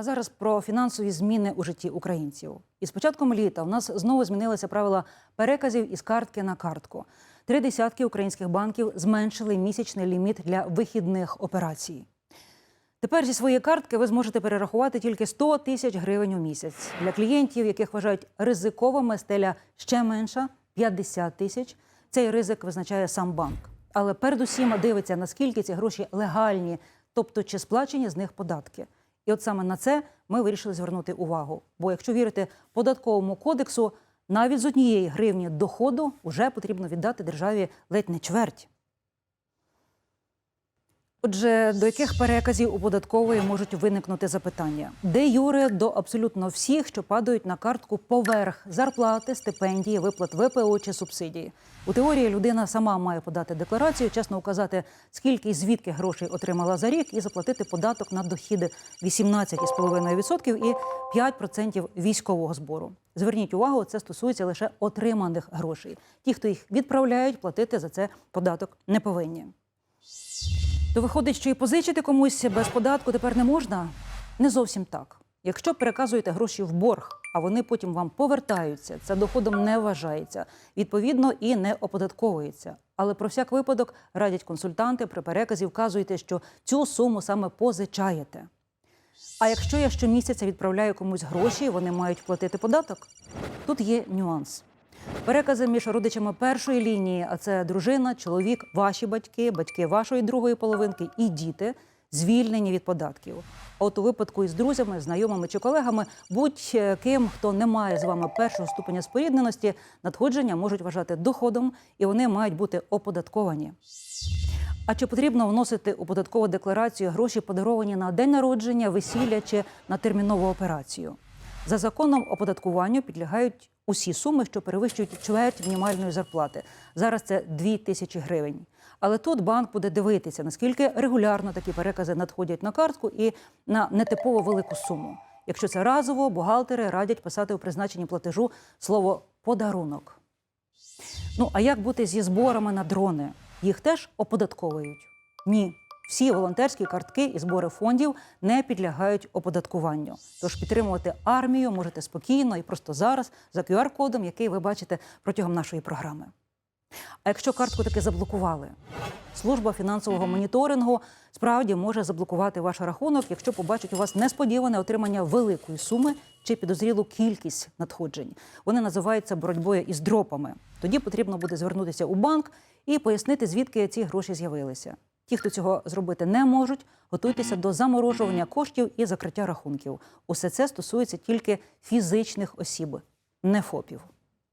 А зараз про фінансові зміни у житті українців. І з початком літа у нас знову змінилися правила переказів із картки на картку. Три десятки українських банків зменшили місячний ліміт для вихідних операцій. Тепер зі своєї картки ви зможете перерахувати тільки 100 тисяч гривень у місяць. Для клієнтів, яких вважають ризиковими, стеля ще менша 50 тисяч. Цей ризик визначає сам банк. Але передусім дивиться, наскільки ці гроші легальні, тобто чи сплачені з них податки. І от саме на це ми вирішили звернути увагу. Бо якщо вірити податковому кодексу, навіть з однієї гривні доходу вже потрібно віддати державі ледь не чверть. Отже, до яких переказів у податкової можуть виникнути запитання? Де юре до абсолютно всіх, що падають на картку поверх зарплати, стипендії, виплат ВПО чи субсидії. У теорії людина сама має подати декларацію, чесно указати, скільки і звідки грошей отримала за рік, і заплатити податок на дохіди 18,5% і 5% військового збору. Зверніть увагу, це стосується лише отриманих грошей. Ті, хто їх відправляють, платити за це податок не повинні. То виходить, що і позичити комусь без податку тепер не можна? Не зовсім так. Якщо переказуєте гроші в борг, а вони потім вам повертаються, це доходом не вважається, відповідно і не оподатковується. Але про всяк випадок радять консультанти при переказі вказуйте, що цю суму саме позичаєте. А якщо я щомісяця відправляю комусь гроші, вони мають платити податок. Тут є нюанс. Перекази між родичами першої лінії, а це дружина, чоловік, ваші батьки, батьки вашої другої половинки і діти звільнені від податків. А от у випадку із друзями, знайомими чи колегами, будь-ким, хто не має з вами першого ступеня спорідненості, надходження можуть вважати доходом і вони мають бути оподатковані. А чи потрібно вносити у податкову декларацію гроші, подаровані на день народження, весілля чи на термінову операцію? За законом оподаткуванню підлягають усі суми, що перевищують чверть мінімальної зарплати. Зараз це 2 тисячі гривень. Але тут банк буде дивитися, наскільки регулярно такі перекази надходять на картку і на нетипово велику суму. Якщо це разово, бухгалтери радять писати у призначенні платежу слово подарунок. Ну а як бути зі зборами на дрони? Їх теж оподатковують? Ні. Всі волонтерські картки і збори фондів не підлягають оподаткуванню. Тож підтримувати армію можете спокійно і просто зараз за QR-кодом, який ви бачите протягом нашої програми. А якщо картку таки заблокували, служба фінансового моніторингу справді може заблокувати ваш рахунок, якщо побачить у вас несподіване отримання великої суми чи підозрілу кількість надходжень. Вони називаються боротьбою із дропами. Тоді потрібно буде звернутися у банк і пояснити, звідки ці гроші з'явилися. Ті, хто цього зробити не можуть, готуйтеся до заморожування коштів і закриття рахунків. Усе це стосується тільки фізичних осіб, не ФОПів.